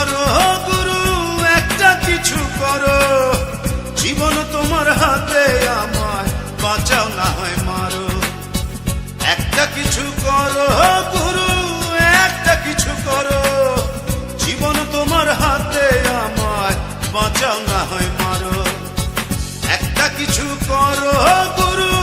করো গুরু, একটা কিছু করো। জীবন তোমার হাতে আমার বাঁচাও না হয় মারো। একটা কিছু করো গুরু, একটা কিছু করো। জীবন তোমার হাতে আমার বাঁচাও না হয় মারো। একটা কিছু করো গুরু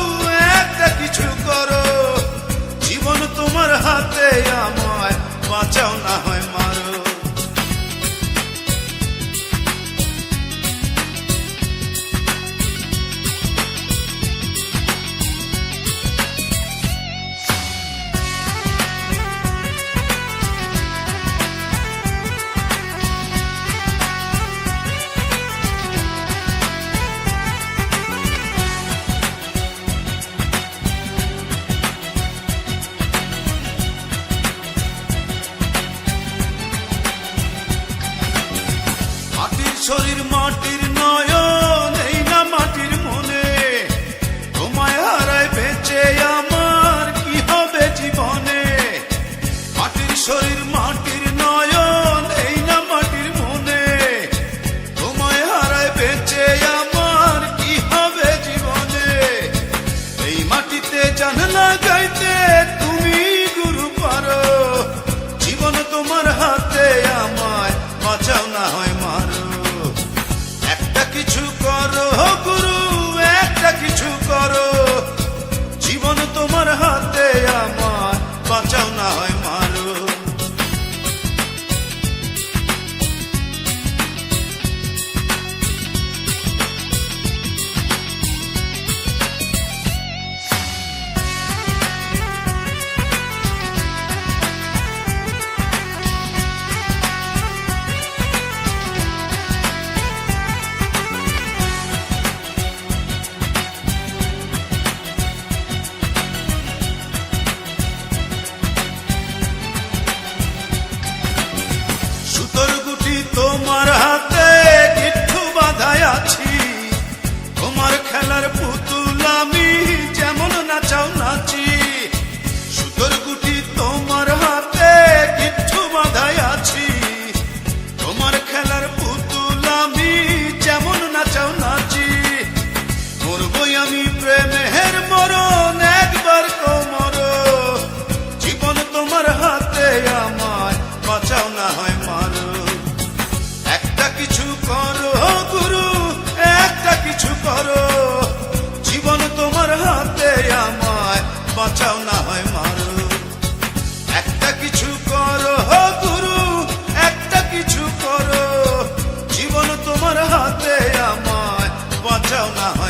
আছি। তোমার খেলার পুতুল আমি যেমন নাচাও নাচি। সুতোর গুটি তোমার হাতে, কিচ্ছু বাধায় আছি। তোমার খেলার পুতুল আমি যেমন নাচাও নাচি। মরবই আমি প্রেমের মরণ, একবার তোমার জীবন তোমার হাতে, আমার down